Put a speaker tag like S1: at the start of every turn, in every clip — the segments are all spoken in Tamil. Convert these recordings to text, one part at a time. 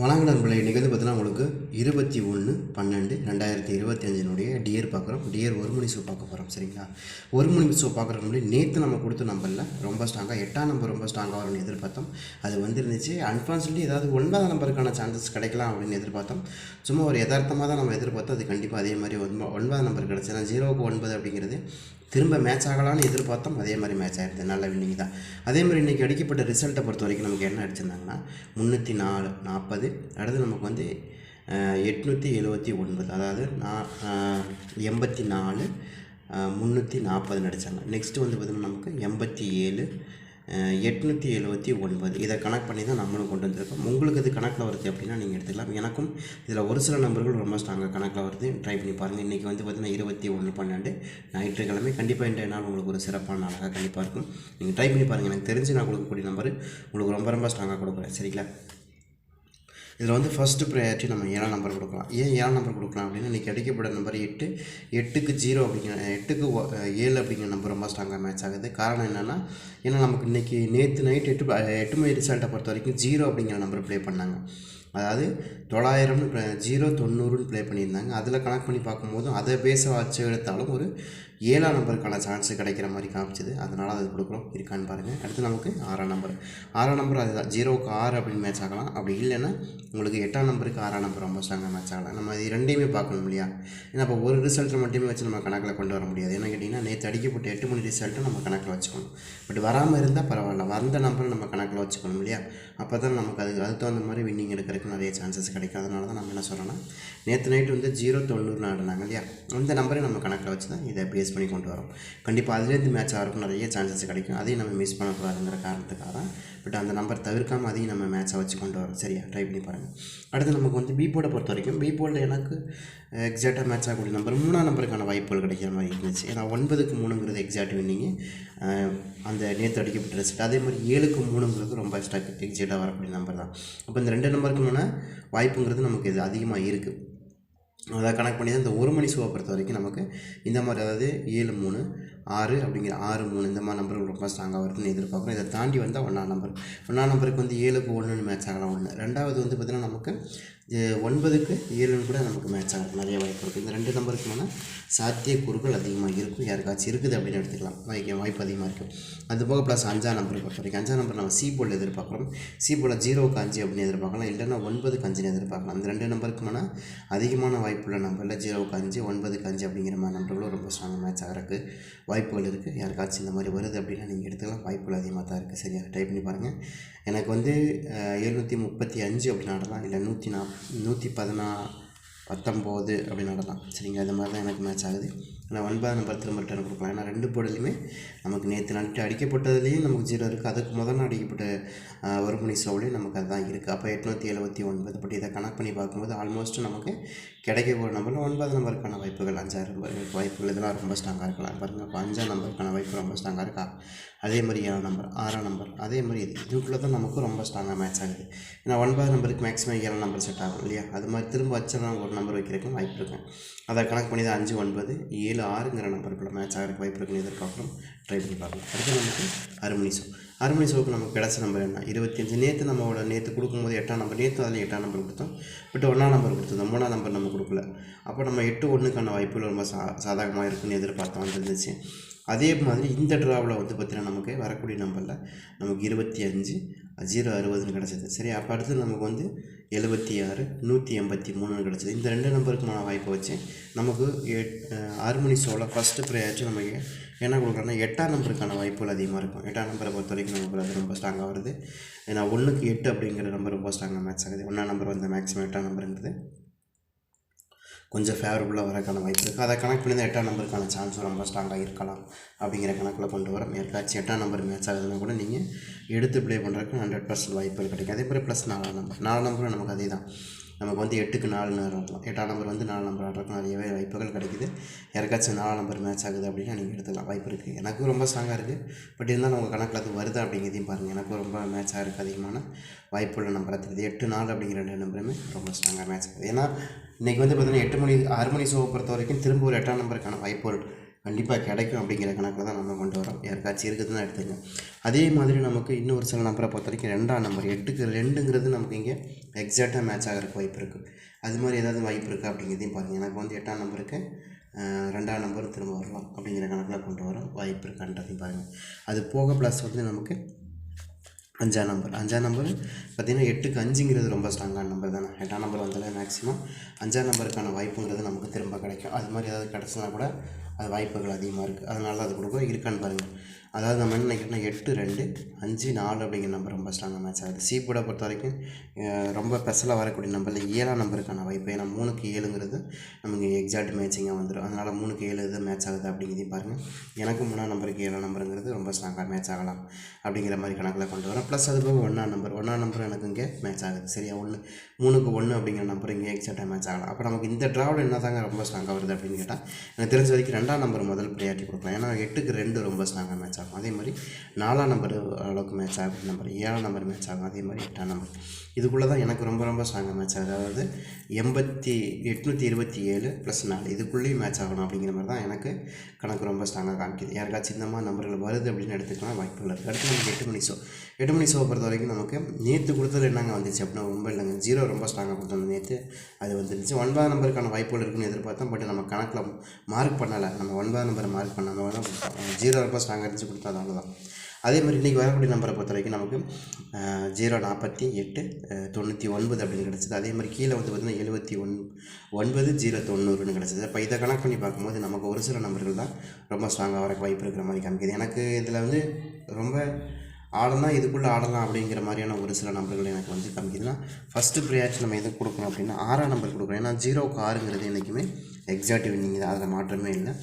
S1: வணக்கம் நண்பர்களே நிகழ்ந்து பார்த்தீங்கன்னா உங்களுக்கு இருபத்தி ஒன்று பன்னெண்டு ரெண்டாயிரத்தி இருபத்தி அஞ்சினுடைய டியர் பார்க்குறோம். டியர் ஒரு மணி ஷோ பார்க்க போகிறோம் சரிங்களா? ஒரு மணி ஷோ பார்க்குறதுக்கு முன்னாடி நேற்று நம்ம கொடுத்த நம்பரில் ரொம்ப ஸ்ட்ராங்காக எட்டாம் நம்பர் ரொம்ப ஸ்ட்ராங்காக வரும்னு எதிர்பார்த்தோம். அது வந்துருந்துச்சு. அன்ஃபார்ச்சுனேட்லி ஏதாவது ஒன்பதாம் நம்பருக்கான சான்சஸ் கிடைக்கலாம் அப்படின்னு எதிர்பார்த்தோம். சும்மா ஒரு யதார்த்தமாக தான் நம்ம எதிர்பார்த்தோம். அது கண்டிப்பாக அதே மாதிரி ஒன்பது ஒன்பதாம் நம்பர் கிடச்சி ஏன்னா ஜீரோவுக்கு ஒன்பது அப்படிங்கிறது திரும்ப மேட்ச் ஆகலாம்னு எதிர்பார்த்தோம் அதே மாதிரி மேட்ச் ஆகிடுது நல்ல வின்னிங் தான். அதே மாதிரி இன்றைக்கி அடிக்கப்பட்ட ரிசல்ட்டை பொறுத்த வரைக்கும் நமக்கு என்ன அடிச்சிருந்தாங்கன்னா முந்நூற்றி நாலு நாற்பது அடுத்து நமக்கு வந்து எட்நூற்றி எழுபத்தி ஒன்பது. அதாவது நான் எண்பத்தி நாலு முந்நூற்றி நாற்பது அடித்தாங்க நெக்ஸ்ட்டு வந்து பார்த்திங்கன்னா நமக்கு எண்பத்தி ஏழு எட்நூற்றி எழுபத்தி ஒன்பது. இதை கணக்கு பண்ணி தான் நம்மளும் கொண்டு வந்திருக்கோம். உங்களுக்கு இது கணக்கில் வருது அப்படின்னா நீங்கள் எடுத்துக்கலாம். எனக்கும் இதில் ஒரு சில நம்பர்கள் ரொம்ப ஸ்ட்ராங்காக கணக்கில் வருது. ட்ரை பண்ணி பாருங்கள் இன்றைக்கி வந்து பார்த்திங்கன்னா இருபத்தி ஒன்று பன்னெண்டு. ஞாயிற்றுக்கிழமை கண்டிப்பாக இன்றைய நாள் உங்களுக்கு ஒரு சிறப்பான நாளாக கண்டிப்பாக இருக்கும். நீங்கள் ட்ரை பண்ணி பாருங்கள் எனக்கு தெரிஞ்சு நான் கொடுக்கக்கூடிய நம்பர் உங்களுக்கு ரொம்ப ரொம்ப ஸ்ட்ராங்காக கொடுக்குறேன். சரிங்களா? இதில் வந்து ஃபஸ்ட்டு ப்ரையாரிட்டி நம்ம ஏழாம் நம்பர் கொடுக்கலாம். ஏன் ஏழாம் நம்பர் கொடுக்கலாம் அப்படின்னா இன்றைக்கி கிடைக்கப்பட்ட நம்பர் எட்டு எட்டுக்கு ஜீரோ அப்படிங்கிற எட்டுக்கு ஒ- ஏழு அப்படிங்கிற நம்பர் ரொம்ப ஸ்ட்ராங்காக மேட்ச் ஆகுது. காரணம் என்னென்னா ஏன்னா நமக்கு இன்றைக்கி நேற்று நைட் எட்டு எட்டு மணி ரிசல்ட்டை பொறுத்த வரைக்கும் ஜீரோ அப்படிங்கிற நம்பர் ப்ளே பண்ணாங்க. அதாவது தொள்ளாயிரம்னு ஜீரோ தொண்ணூறுன்னு ப்ளே பண்ணியிருந்தாங்க. அதில் கனெக்ட் பண்ணி பார்க்கும்போதும் அதை பேச வச்சு எடுத்தாலும் ஒரு ஏழாம் நம்பருக்கான சான்ஸ் கிடைக்கிற மாதிரி காமிச்சது. அதனால் அது கொடுக்குறோம். இருக்கான்னு பாருங்கள் அடுத்து நமக்கு ஆறாம் நம்பர். ஆறாம் நம்பர் அதுதான் ஜீரோவுக்கு ஆறு அப்படின்னு மேட்ச் ஆகலாம். அப்படி இல்லைன்னா உங்களுக்கு எட்டாம் நம்பருக்கு ஆறாம் நம்பர் ரொம்ப ஸ்ட்ராங்காக மேட்ச் ஆகலாம். நம்ம இது ரெண்டையுமே பார்க்கணும் இல்லையா? ஏன்னா இப்போ ஒரு ரிசல்ட்டை மட்டுமே வச்சு நம்ம கணக்கில் கொண்டு வர முடியாது. என்ன கேட்டிங்கன்னா நேற்று அடிக்கப்பட்ட எட்டு மணி ரிசல்ட்டை நம்ம கணக்கில் வச்சுக்கணும். பட் வராமல் இருந்தால் பரவாயில்ல. வந்த நம்பரை நம்ம கணக்கில் வச்சுக்கணும் இல்லையா? அப்போ தான் நமக்கு அதுக்கு அதுக்கு தகுந்த மாதிரி வின்னிங் எடுக்கிறதுக்கு நிறைய சான்சஸ் கிடைக்கும். அதனால தான் நம்ம என்ன சொல்கிறோன்னா நேற்று நைட்டு வந்து ஜீரோ தொண்ணூறுன்னு ஆடினாங்க இல்லையா? அந்த நம்பரை நம்ம கணக்கில் வச்சு தான் இதை பேஸ் பண்ணி கொண்டு வரோம். கண்டிப்பாக அதுலேருந்து மேட்ச் ஆகிறதுக்கு நிறைய சான்சஸ் கிடைக்கும். அதையும் நம்ம மிஸ் பண்ணக்கூடாதுங்கிற காரணத்துக்காக தான். பட் அந்த நம்பர் தவிர்க்காமல் அதையும் நம்ம மேட்ச்சை வச்சு கொண்டு வரோம். சரியா? ட்ரை பண்ணி பாருங்கள் அடுத்து நமக்கு வந்து பி போர்டை பொறுத்த வரைக்கும் பி போர்டில் எனக்கு எக்ஸாக்டாக மேட்ச் ஆகக்கூடிய நம்பர் மூணாம் நம்பருக்கான வாய்ப்புகள் கிடைக்கிற மாதிரி இருந்துச்சு. ஏன்னா ஒன்பதுக்கு மூணுங்கிறது எக்ஸாக்ட் வின்னிங்கு அந்த நேற்று அடிக்கப்பட்ட ரிசல்ட் அதே மாதிரி ஏழுக்கு மூணுங்கிறது ரொம்ப ஸ்டாக் எக்ஸாக்டாக வரக்கூடிய நம்பர் தான். அப்போ இந்த ரெண்டு நம்பருக்குமான வாய்ப்புங்கிறது நமக்கு இது அதிகமாக இருக்குது அதை கணக்கு பண்ணி தான் இந்த ஒரு மணி ஷோவை பொறுத்த வரைக்கும் நமக்கு இந்த மாதிரி அதாவது ஏழு மூணு ஆறு அப்படிங்கிற ஆறு மூணு இந்த மாதிரி நம்பர்கள் ரொம்ப ஸ்ட்ராங்காக வருதுன்னு எதிர்பார்க்குறோம். இதை தாண்டி வந்தால் ஒன்றாம் நம்பர் ஒன்றாம் நம்பருக்கு வந்து ஏழுக்கு ஒன்றுன்னு மேட்ச் ஆகலாம் ஒன்று ரெண்டாவது வந்து பார்த்திங்கன்னா நமக்கு ஒன்பதுக்கு ஏழுன்னு கூட நமக்கு மேட்ச் ஆகும் நிறைய வாய்ப்பு இருக்குது இந்த ரெண்டு நம்பருக்குமான சாத்தியக்கூறுகள் அதிகமாக இருக்கும். யாருக்காச்சும் இருக்குது அப்படின்னு எடுத்துக்கலாம். வாய்க்க வாய்ப்பு அதிகமாக இருக்கும் அது போக ப்ளஸ் அஞ்சாம் நம்பர் பொறுத்த வரைக்கும். அஞ்சாம் நம்பர் நம்ம சி போர்டில் எதிர்பார்க்குறோம். சி போர்டில் ஜீரோக்கு அஞ்சு அப்படின்னு எதிர்பார்க்கலாம். இல்லைன்னா ஒன்பதுக்கு அஞ்சுன்னு எதிர்பார்க்கலாம். அந்த ரெண்டு நம்பருக்குமான அதிகமான வாய்ப்புள்ள நம்பரில் ஜீரோவுக்கு அஞ்சு ஒன்பதுக்கு அஞ்சு அப்படிங்கிற மாதிரி நம்பர்களும் ரொம்ப ஸ்ட்ராங்காக மேட்ச் ஆகிறதுக்கு வாய்ப்புகள் இருக்குது யாருக்காச்சும் இந்த மாதிரி வருது அப்படின்னா நீங்கள் எடுத்துக்கலாம். வாய்ப்புகள் அதிகமாக தான் இருக்குது சரியா டைப் பண்ணி பாருங்கள் எனக்கு வந்து எழுநூற்றி முப்பத்தி அஞ்சு அப்படி நடலாம் இல்லை நூற்றி நாப் நூற்றி பதினா பத்தொம்போது அப்படி நடலாம் சரிங்க அது மாதிரி தான் எனக்கு மேட்ச் ஆகுது. ஆனால் ஒன்பதாம் நம்பர் திரும்ப ரிட்டர்ன் கொடுக்கலாம் ஏன்னா ரெண்டு போர்டுலையுமே நமக்கு நேற்று நட்டு அடிக்கப்பட்டதுலேயும் நமக்கு ஜீரோ இருக்குது அதுக்கு முதல்ல அடிக்கப்பட்ட ஒரு மணி ஷோவிலையும் நமக்கு அதுதான் இருக்குது அப்போ எட்நூற்றி எழுபத்தி ஒன்பது பட் இதை கணக்கு பண்ணி பார்க்கும்போது ஆல்மோஸ்ட் நமக்கு கிடைக்க போகிற நம்பரில் ஒன்பது நம்பருக்கான வாய்ப்புகள் அஞ்சாறு நம்பர் வாய்ப்புகள் இதெல்லாம் ரொம்ப ஸ்ட்ராங்காக இருக்கலாம். பாருங்கள் இப்போ அஞ்சாம் நம்பருக்கான வாய்ப்பு ரொம்ப ஸ்ட்ராங்காக இருக்கா? அதே மாதிரி ஏழாம் நம்பர் ஆறாம் நம்பர் அதே மாதிரி இது. இதுக்குள்ளே தான் நமக்கு ரொம்ப ஸ்ட்ராங்காக மேட்ச் ஆகுது. ஏன்னா ஒன்பது நம்பருக்கு மேக்ஸிமம் ஏழாம் நம்பர் செட் ஆகும் இல்லையா? அது மாதிரி திரும்ப வச்சலாம் ஒரு நம்பர் வைக்கிறதுக்கும் வாய்ப்பு இருக்கும் அதை கணக்கு பண்ணி தான் அஞ்சு ஒன்பது ஏழு ஆறுங்கிற நம்பருக்குள்ள மேட்ச் ஆகிறதுக்கு வாய்ப்பு இருக்குன்னு எதிர்பார்க்குறோம் ட்ரை பண்ணி பார்க்கலாம். அடுத்து நமக்கு அருமணி ஷோ அருமணி ஷோவுக்கு நமக்கு கிடச்ச நம்பர் என்ன? இருபத்தஞ்சு. நேற்று நம்மளோட நேற்று கொடுக்கும்போது எட்டாம் நம்பர் நேற்று அதில் எட்டாம் நம்பர் கொடுத்தோம். பட் ஒன்றாம் நம்பர் கொடுத்துருந்தோம். மூணாம் நம்பர் நம்ம கொடுக்கல. அப்போ நம்ம எட்டு ஒன்றுக்கான வாய்ப்புகள் ரொம்ப சா சாதகமாக இருக்குன்னு எதிர்பார்த்து வந்துருந்துச்சு அதே மாதிரி இந்த ட்ராவில் வந்து பார்த்திங்கன்னா நமக்கு வரக்கூடிய நம்பரில் நமக்கு இருபத்தி அஞ்சு ஜீரோ அறுபதுன்னு கிடச்சிது. சரி அப்போ அடுத்து நமக்கு வந்து எழுபத்தி ஆறு நூற்றி எண்பத்தி மூணு கிடச்சிது. இந்த ரெண்டு நம்பருக்குமான வாய்ப்பை வச்சு நமக்கு எட் ஆறு மணி ஷோவில் ஃபஸ்ட்டு ப்ரையாச்சும் நமக்கு. என்ன கொடுக்குறோன்னா எட்டாம் நம்பருக்கான வாய்ப்புகள் அதிகமாக இருக்கும். எட்டாம் நம்பரை பொறுத்த வரைக்கும் நமக்கு அது ரொம்ப ஸ்ட்ராங்காக வருது. ஏன்னா ஒன்றுக்கு எட்டு அப்படிங்கிற நம்பர் ரொம்ப ஸ்ட்ராங்காக மேட்ச் ஆகுது. ஒன்றாம் நம்பர் வந்து மேக்ஸிமம் எட்டாம் நம்பருங்கிறது. கொஞ்சம் ஃபேவரபுளாக வரக்கான வாய்ப்பு இருக்குது அதை கணக்கு பண்ணி தான் எட்டாம் நம்பருக்கான சான்ஸும் ரொம்ப ஸ்ட்ராங்காக இருக்கலாம். அப்படிங்கிற கணக்கில் கொண்டு வரோம் யாருக்காச்சும் எட்டாம் நம்பர் மேட்ச் ஆகுதுன்னா கூட நீங்கள் எடுத்து ப்ளே பண்ணுறதுக்கு ஹண்ட்ரட் பர்சன்ட் வாய்ப்புகள் கிடைக்கும். அதே மாதிரி ப்ளஸ் நாலாம் நம்பர் நாலு நம்பரும் நமக்கு அதே தான் நமக்கு வந்து எட்டுக்கு நாலு நேரம் ஆடலாம். எட்டாம் நம்பர் வந்து நாலு நம்பர் ஆடுறதுக்கு நிறையவே வாய்ப்புகள் கிடைக்குது. யாருக்காச்சும் நாலாம் நம்பர் மேட்ச் ஆகுது அப்படின்னா நீங்கள் எடுத்துக்கலாம். வாய்ப்பு இருக்குது எனக்கும் ரொம்ப ஸ்ட்ராங்காக இருக்குது பட் இருந்தாலும் உங்கள் கணக்கில் அது வருதா அப்படிங்கிறதையும் பாருங்கள் எனக்கும் ரொம்ப மேட்ச் இருக்குது அதிகமான வாய்ப்புள்ள நம்பராக தெரியுது. எட்டு நாலு அப்படிங்கிற ரெண்டு நம்பருமே ரொம்ப ஸ்ட்ராங்காக மேட்ச் ஆகுது. ஏன்னா இன்றைக்கி வந்து பார்த்திங்கன்னா எட்டு மணி ஆறு மணி ஷோவை பொறுத்த வரைக்கும் திரும்ப ஒரு எட்டாம் நம்பருக்கான வாய்ப்புகள் கண்டிப்பாக கிடைக்கும் அப்படிங்கிற கணக்கில் தான் நம்ம கொண்டு வரோம். யாருக்காச்சும் இருக்குதுன்னு எடுத்துங்க. அதே மாதிரி நமக்கு இன்னொரு சில நம்பரை பொறுத்த வரைக்கும் ரெண்டாம் நம்பர் எட்டுக்கு ரெண்டுங்கிறது நமக்கு இங்கே எக்ஸாக்டாக மேட்ச் ஆகிறதுக்கு வாய்ப்பு இருக்குது அது மாதிரி ஏதாவது வாய்ப்பு இருக்குது அப்படிங்கிறதையும் பாருங்கள் எனக்கு வந்து எட்டாம் நம்பருக்கு ரெண்டாம் நம்பர் திரும்ப வரலாம் அப்படிங்கிற கணக்கில் கொண்டு வரோம் வாய்ப்பு இருக்கான்றதையும் பாருங்கள் அது போக ப்ளஸ் வந்து நமக்கு அஞ்சாம் நம்பர் அஞ்சாம் நம்பர் பார்த்திங்கன்னா எட்டுக்கு அஞ்சுங்கிறது ரொம்ப ஸ்ட்ராங்கான நம்பர் தானே. எட்டாம் நம்பர் வந்தாலே மேக்ஸிமம் அஞ்சாம் நம்பருக்கான வாய்ப்புங்கிறது நமக்கு திரும்ப கிடைக்கும். அது மாதிரி ஏதாவது கிடச்சினா கூட அது வாய்ப்புகள் அதிகமாக இருக்குது அதனால தான் அது கொடுக்கும் இருக்கான்னு பாருங்கள் அதாவது நம்ம என்ன நினைக்கிறோம்னா எட்டு ரெண்டு அஞ்சு நாலு அப்படிங்கிற நம்பர் ரொம்ப ஸ்ட்ராங்காக மேட்ச் ஆகுது. சி போர்டை பொறுத்த வரைக்கும் ரொம்ப ஸ்பெஷலாக வரக்கூடிய நம்பரில் ஏழாம் நம்பருக்கான வாய்ப்பு. ஏன்னா மூணுக்கு ஏழுங்கிறது நமக்கு எக்ஸாக்ட் மேட்சிங்காக வந்துடும் அதனால் மூணுக்கு ஏழு இது மேட்ச் ஆகுது அப்படிங்கிறதையும் பாருங்கள் எனக்கு மூணாம் நம்பருக்கு ஏழாம் நம்பருங்கிறது ரொம்ப ஸ்ட்ராங்காக மேட்ச் ஆகலாம் அப்படிங்கிற மாதிரி கணக்கில் கொண்டு வரேன் ப்ளஸ் அது போக ஒன்றாம் நம்பர் ஒன்றாம் நம்பர் எனக்கு இங்கே மேட்ச் ஆகுது. சரியா? ஒன்று மூணுக்கு ஒன்று அப்படிங்கிற நம்பர் இங்கே எக்ஸாக்டாக மேட்ச் ஆகலாம். அப்போ நமக்கு இந்த ட்ராவல் என்ன தாங்க ரொம்ப ஸ்ட்ராங்காக வருது அப்படின்னு கேட்டால் எனக்கு தெரிஞ்ச வரைக்கும் ரெண்டாம் நம்பர் முதல் ப்ரையாரிட்டி கொடுக்கலாம். ஏன்னா எட்டுக்கு ரெண்டு ரொம்ப ஸ்ட்ராங்காக மேட்ச் ஆகும். அதே மாதிரி நாலாம் நம்பர் அளவுக்கு மேட்ச் ஆகும். நம்பர் ஏழாம் நம்பர் மேட்ச் ஆகும். அதே மாதிரி எட்டாம் நம்பர் இதுக்குள்ளே தான் எனக்கு ரொம்ப ரொம்ப ஸ்ட்ராங்காக மேட்ச் ஆகுது. அதாவது எண்பத்தி எட்நூற்றி இருபத்தி ஏழு ப்ளஸ் நாலு. இதுக்குள்ளேயும் மேட்ச் ஆகணும் அப்படிங்கிற மாதிரி தான் எனக்கு கணக்கு ரொம்ப ஸ்ட்ராங்காக காமிக்குது. யாருக்காச்சும் இந்த மாதிரி நம்பர்கள் வருது அப்படின்னு எடுத்துக்கலாம் வாய்ப்புகள் இருக்குது அடுத்து நமக்கு எட்டு மணி ஷோ எட்டு மணி ஷோவை பொறுத்த வரைக்கும் நமக்கு நேற்று கொடுத்தது என்னங்க வந்துச்சு அப்படின்னா ரொம்ப இல்லைங்க. ஜீரோ ரொம்ப ஸ்ட்ராங்காக கொடுத்தோம் நேற்று அது வந்துருந்துச்சு ஒன்பதாம் நம்பருக்கான வாய்ப்புகள் இருக்குன்னு எதிர்பார்த்தோம். பட் நம்ம கணக்கில் மார்க் பண்ணலை. நம்ம ஒன்பதாம் நம்பரை மார்க் பண்ணாமல் ஜீரோ ரொம்ப ஸ்ட்ராங்காக இருந்துச்சு. கொடுத்தா அதனால தான் அதே மாதிரி இன்றைக்கி வரக்கூடிய நம்பரை பொறுத்த வரைக்கும் நமக்கு ஜீரோ நாற்பத்தி எட்டு தொண்ணூற்றி ஒன்பது அப்படின்னு கிடச்சிது. அதே மாதிரி கீழே வந்து பார்த்திங்கன்னா எழுபத்தி ஒன் ஒன்பது ஜீரோ தொண்ணூறுன்னு கிடச்சிது. அப்போ இதை கணக்கு பண்ணி பார்க்கும்போது நமக்கு ஒரு சில நம்பர்கள் தான் ரொம்ப ஸ்ட்ராங்காக வர வாய்ப்பு இருக்கிற மாதிரி காமிக்குது. எனக்கு இதில் வந்து ரொம்ப ஆடலாம் இதுக்குள்ளே ஆடலாம் அப்படிங்கிற மாதிரியான ஒரு சில நம்பர்கள் எனக்கு வந்து காமிக்குதுன்னா ஃபஸ்ட்டு ப்ரியாரிட்டி நம்ம எதுக்கு கொடுக்கணும் அப்படின்னா ஆறாம் நம்பர் கொடுக்குறோம் ஏன்னா ஜீரோவுக்கு ஆறுங்கிறது என்றைக்குமே எக்ஸாக்டிவ் நீங்கள் அதில் மாற்றமே இல்லை.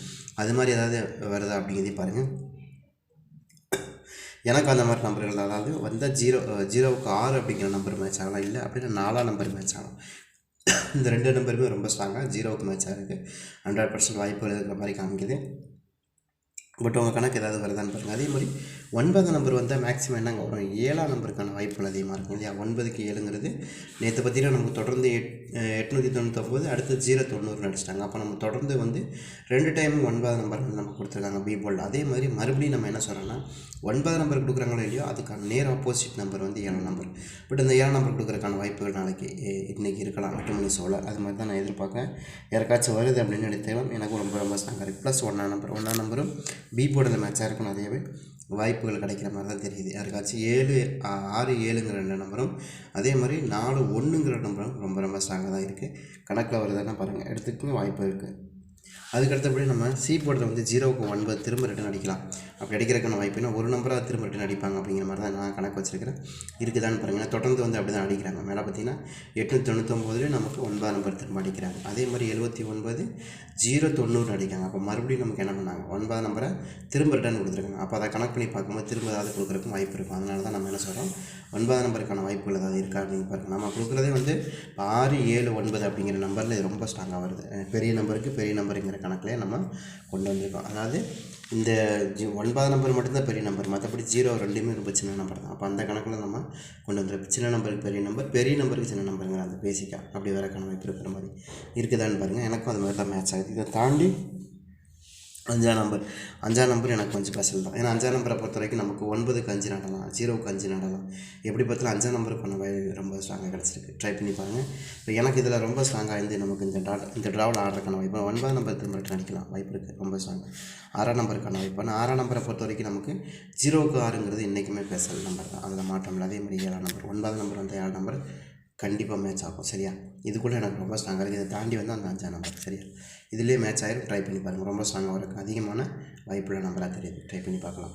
S1: அது மாதிரி ஏதாவது வருதா அப்படிங்கிறதே பாருங்கள் எனக்கு அந்த மாதிரி நம்பர்கள் தான் அதாவது வந்தால் ஜீரோ ஜீரோவுக்கு ஆறு அப்படிங்கிற நம்பர் மேட்ச் ஆகலாம். இல்லை அப்படின்னா நாலாம் நம்பர் மேட்ச் ஆகலாம். இந்த ரெண்டு நம்பருமே ரொம்ப ஸ்ட்ராங்காக ஜீரோவுக்கு மேட்ச் ஆகிருக்கு ஹண்ட்ரட் பர்சன்ட் வாய்ப்புகள் இருக்கிற மாதிரி காமிக்குது. பட் உங்கள் கணக்கு ஏதாவது வருதான்னு பாருங்கள் அதே மாதிரி ஒன்பதாம் நம்பர் வந்தால் மேக்ஸிமம் என்னங்க வரும்? ஏழாம் நம்பருக்கான வாய்ப்புகள் அதிகமாக இருக்கும் இல்லையா? ஒன்பதுக்கு ஏழுங்கிறது நேற்று பார்த்தீங்கன்னா நமக்கு தொடர்ந்து எட் எட்நூற்றி தொண்ணூத்தொம்பது அடுத்து ஜீரோ தொண்ணூறு நடிச்சிட்டாங்க அப்போ நம்ம தொடர்ந்து வந்து ரெண்டு டைம் ஒன்பதாம் நம்பர் வந்து நம்ம கொடுத்துருக்காங்க பி போல்டு அதே மாதிரி மறுபடியும் நம்ம என்ன சொல்கிறோன்னா ஒன்பதாம் நம்பர் கொடுக்குறாங்களோ இல்லையோ அதுக்கான நேர் ஆப்போசிட் நம்பர் வந்து ஏழாம் நம்பர். பட் இந்த ஏழாம் நம்பர் கொடுக்குறதுக்கான வாய்ப்புகள் நாளைக்கு இன்றைக்கி இருக்கலாம். எட்டு மணி சோழ அது மாதிரி தான் நான் எதிர்பார்க்கேன் யாருக்காச்சும் வருது அப்படின்னு எடுத்துக்கலாம் எனக்கும் ரொம்ப ரொம்ப ஸ்ட்ராங்காக இருக்குது ப்ளஸ் ஒன்றாம் நம்பர் ஒன்றாம் நம்பரும் பி போர்டில் மேட்சாக இருக்கும் அதேவே வாய்ப்புகள் கிடைக்கிற மாதிரி தான் தெரியுது. யாருக்காச்சும் ஏழு ஆறு ஏழுங்கிற ரெண்டு நம்பரும் அதே மாதிரி நாலு ஒன்றுங்கிற நம்பரும் ரொம்ப ரொம்ப ஸ்ட்ராங்காக தான் இருக்குது கணக்கில் வருதுன்னா பாருங்கள் எடுத்துக்கும் வாய்ப்பு இருக்குது அதுக்கு அடுத்தபடி நம்ம சி போர்டில் வந்து ஜீரோவுக்கு ஒன்பது திரும்ப ரிட்டன் அடிக்கலாம். அப்படி அடிக்கிறதுக்கான வாய்ப்பு ஒரு நம்பராக திரும்ப ரிட்டன் அடிப்பாங்க அப்படிங்கிற மாதிரி தான் நான் கணக்கு வச்சிருக்கிறேன். இருக்குதான்னு பாருங்க தொடர்ந்து வந்து அப்படி தான் அடிக்கிறாங்க. மேலே பார்த்தீங்கன்னா எட்நூற்றி தொண்ணூத்தொம்போதுலேயே நமக்கு ஒன்பதாம் நம்பர் திரும்ப அடிக்கிறாங்க. அதே மாதிரி எழுபத்தி ஒன்பது ஜீரோ தொண்ணூறு அடிக்காங்க அப்போ மறுபடியும் நமக்கு என்ன பண்ணாங்க? ஒன்பதாம் நம்பரை திரும்ப ரிட்டர்ன் கொடுத்துருக்காங்க. அப்போ அதை கணக்கு பண்ணி பார்க்கும்போது திரும்ப ஏதாவது கொடுக்குறக்கும் வாய்ப்பு இருக்கும். அதனால தான் நம்ம என்ன சொல்கிறோம் ஒன்பதாம் நம்பருக்கான வாய்ப்புகள் ஏதாவது இருக்கா அப்படின்னு பாருங்கள் நம்ம கொடுக்குறதே வந்து ஆறு ஏழு ஒன்பது அப்படிங்கிற நம்பரில் ரொம்ப ஸ்ட்ராங்காக வருது. பெரிய நம்பருக்கு பெரிய நம்பர் நம்பருங்கிற கணக்கில் நம்ம கொண்டு வந்திருக்கோம். அதாவது இந்த ஜி ஒன்பதாம் நம்பர் மட்டும்தான் பெரிய நம்பர் மற்றபடி ஜீரோ ரெண்டுமே ரொம்ப சின்ன நம்பர் தான். அப்போ அந்த கணக்கில் நம்ம கொண்டு வந்துருக்கோம். சின்ன நம்பருக்கு பெரிய நம்பர் பெரிய நம்பருக்கு சின்ன நம்பருங்கிற அந்த பேசிக்காக அப்படி வர கணக்கு இருக்கிற மாதிரி இருக்குதான்னு பாருங்கள் எனக்கும் அது மாதிரி தான் மேட்ச் ஆகுது. இதை தாண்டி அஞ்சாம் நம்பர். அஞ்சாம் நம்பர் எனக்கு கொஞ்சம் ஸ்பெஷல் தான். ஏன்னா அஞ்சாம் நம்பரை பொறுத்த வரைக்கும் நமக்கு ஒன்பதுக்கு அஞ்சு நடலாம் ஜீரோவுக்கு அஞ்சு நடலாம். எப்படி பார்த்தாலும் அஞ்சாம் நம்பருக்கு பண்ண வாய் ரொம்ப ஸ்ட்ராங்காக கிடச்சிருக்கு. ட்ரை பண்ணி பாருங்கள் இப்போ எனக்கு இதில் ரொம்ப ஸ்ட்ராங்காக இருந்து நமக்கு இந்த ட்ரா இந்த ட்ராவில் ஆடுறதுக்கான வாய்ப்பு ஒன்பதாம் நம்பர் திரும்ப return அடிக்கலாம். வாய்ப்பு இருக்குது ரொம்ப ஸ்ட்ராங் ஆறாம் நம்பருக்கான வாய்ப்பு. ஆனால் ஆறாம் நம்பரை பொறுத்த வரைக்கும் நமக்கு ஜீரோவுக்கு ஆறுங்கிறது என்றைக்குமே ஸ்பெஷல் நம்பர் தான். அதில் மாற்றம் இல்லை அதே மாதிரி ஏழாம் நம்பர் ஒன்பதாம் நம்பர் வந்து ஏழாம் நம்பர் கண்டிப்பாக மேட்ச் ஆகும். சரியா? இது கூட எனக்கு ரொம்ப ஸ்ட்ராங்காக இருக்குது இதை தாண்டி வந்து அந்த அஞ்சாம் நம்பர். சரியா? இதுலேயே மேட்ச் ஆயிரும். ட்ரை பண்ணி பாருங்கள் ரொம்ப ஸ்ட்ராங்காக இருக்கும் அதிகமான வாய்ப்புள்ள நம்பராக தெரியுது ட்ரை பண்ணி பார்க்கலாம்.